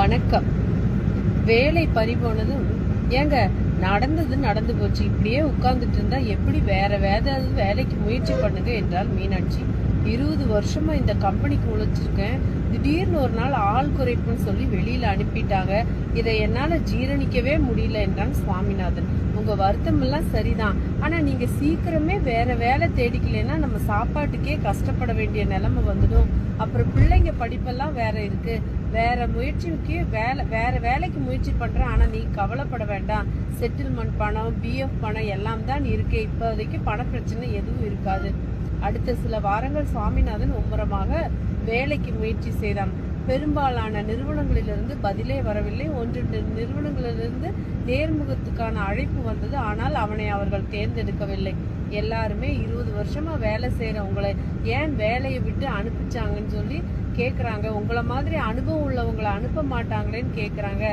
வணக்கம். வேலை பறிபோனதும் ஏங்க நடந்தது நடந்து போச்சு. இப்படியே உட்கார்ந்துட்டு இருந்தா எப்படி வேற ஏதாவது வேலைக்கு முயற்சி பண்ணுங்க என்றால் மீனாட்சி. இருபது வருஷமா இந்த கம்பெனிக்கு உழைச்சிருக்கேன். திடீர்னு ஒரு நாள் ஆள் குறைப்புன்னு சொல்லி வெளியில அனுப்பிட்டாங்க. இதை என்னால ஜீரணிக்கவே முடியல என்றான் சுவாமிநாதன். உங்க வருத்தம் எல்லாம் சரிதான். ஆனா நீங்க சீக்கிரமே வேற வேலை தேடிக்கலைன்னா நம்ம சாப்பாட்டுக்கே கஷ்டப்பட வேண்டிய நிலைமை வந்துடும். அப்புறம் பிள்ளைங்க படிப்பெல்லாம் வேற இருக்கு. வேற முயற்சிக்கு வேலை வேற வேலைக்கு முயற்சி பண்ற ஆனா நீ கவலைப்பட வேண்டாம். செட்டில்மெண்ட் பணம் பிஎஃப் பணம் எல்லாம் தான் இருக்கு. இப்போதைக்கு பண பிரச்சனை எதுவும் இருக்காது. அடுத்த சில வாரங்கள் சுவாமிநாதன் மும்முரமாக வேலைக்கு முயற்சி செய்தான். பெரும்பாலான நிறுவனங்களிலிருந்து பதிலே வரவில்லை. ஒன்று நிறுவனங்களிலிருந்து நேர்முகத்துக்கான அழைப்பு வந்தது. ஆனால் அவனை அவர்கள் தேர்ந்தெடுக்கவில்லை. எல்லாருமே இருபது வருஷமா வேலை செய்யறவங்களை ஏன் வேலையை விட்டு அனுப்பிச்சாங்கன்னு சொல்லி கேட்குறாங்க உங்களை மாதிரி அனுபவம் உள்ளவங்களை அனுப்ப மாட்டாங்களேன்னு கேட்குறாங்க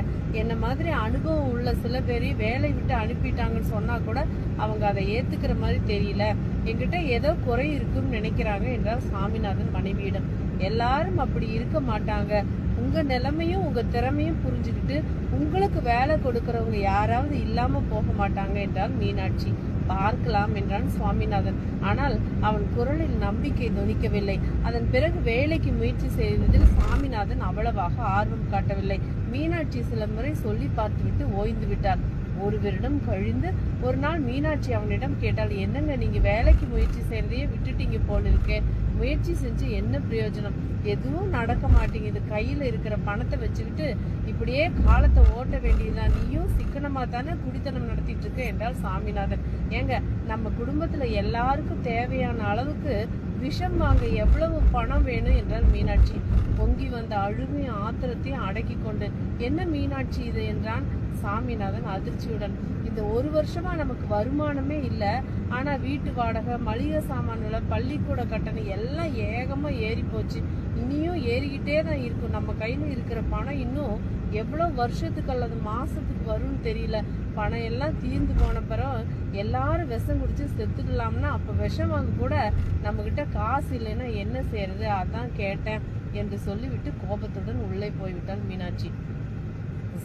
என்ன மாதிரி அனுபவம் உள்ள சில பேர் வேலை விட்டு அனுப்பிட்டாங்கன்னு சொன்னால் கூட அவங்க அதை ஏற்றுக்கிற மாதிரி தெரியல. என்கிட்ட ஏதோ குறை இருக்குன்னு நினைக்கிறாங்க என்றார் சாமிநாதன் மனைவியிடம். எல்லாரும் அப்படி இருக்க மாட்டாங்க. உங்க நிலைமையும் உங்க திறமையும் புரிஞ்சுக்கிட்டு உங்களுக்கு வேலை கொடுக்கறவங்க யாராவது இல்லாம போக மாட்டாங்க என்றால் மீனாட்சி. பார்க்கலாம் என்றான் சுவாமிநாதன். ஆனால் அவன் குரலில் நம்பிக்கை தொனிக்கவில்லை அதன் பிறகு வேலைக்கு முயற்சி செய்ததில் சாமிநாதன் அவ்வளவாக ஆர்வம் காட்டவில்லை. மீனாட்சி சில முறை சொல்லி பார்த்துவிட்டு ஓய்ந்து விட்டார். ஒரு வருடம் கழிந்து ஒரு நாள் மீனாட்சி அவனிடம் கேட்டால் என்னங்க நீங்க வேலைக்கு முயற்சி செய்யறதையே விட்டுட்டீங்க போல முயற்சி செஞ்சு என்ன பிரயோஜனம்? எதுவும் நடக்க மாட்டேங்குது. கையில இருக்கிற பணத்தை வச்சுக்கிட்டு இப்படியே காலத்தை ஓட்ட வேண்டியதுதான் நீயும் சிக்கனமா தானே குடித்தனம் நடத்திட்டு இருக்க? என்றால் சாமிநாதன். ஏங்க நம்ம குடும்பத்துல எல்லாருக்கும் தேவையான அளவுக்கு விஷம் வாங்க எவ்வளவு பணம் வேணும் என்றால் மீனாட்சி. பொங்கி வந்த அழுகையும் ஆத்திரத்தையும் அடக்கி கொண்டு என்ன மீனாட்சி இது? என்றான் சாமிநாதன் அதிர்ச்சியுடன். இந்த ஒரு வருஷமா நமக்கு வருமானமே இல்லை. ஆனா வீட்டு வாடகை மளிகை சாமான் விலை பள்ளிக்கூட கட்டணம் எல்லாம் ஏகமா ஏறி போச்சு. இனியும் ஏறிக்கிட்டே தான் இருக்கும். நம்ம கையில இருக்கிற பணம் இன்னும் எவ்வளோ வருஷத்துக்கு அல்லது மாதத்துக்கு வரும்னு தெரியல. பணம் எல்லாம் தீர்ந்து போன பிறகு எல்லாரும் விஷம் குடிச்சு செத்துக்கலாம்னா அப்போ விஷம் வாங்க கூட நம்மக்கிட்ட காசு இல்லைன்னா என்ன செய்யறது? அதான் கேட்டேன் என்று சொல்லிவிட்டு கோபத்துடன் உள்ளே போய்விட்டாள் மீனாட்சி.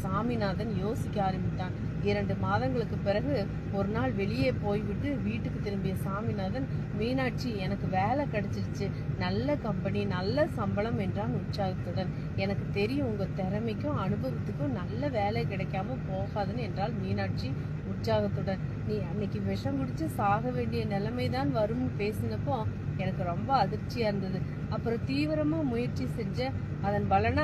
சாமிநாதன் யோசிக்க ஆரம்பித்தான். இரண்டு மாதங்களுக்கு பிறகு ஒரு நாள் வெளியே போய்விட்டு வீட்டுக்கு திரும்பிய சாமிநாதன் மீனாட்சி எனக்கு வேலை கிடைச்சிருச்சு. நல்ல கம்பெனி நல்ல சம்பளம் என்றான் உற்சாகத்துடன். எனக்கு தெரியும் உங்க திறமைக்கும் அனுபவத்துக்கும் நல்ல வேலை கிடைக்காம போகாதுன்னு என்றால் மீனாட்சி உற்சாகத்துடன். நீ அன்னைக்கு விஷம் குடிச்சு சாக வேண்டிய நிலைமைதான் வரும்னு பேசினப்போ எனக்கு ரொம்ப அதிர்ச்சியா இருந்தது. அப்புறம் தீவிரமா முயற்சி செஞ்ச அதன் பலனா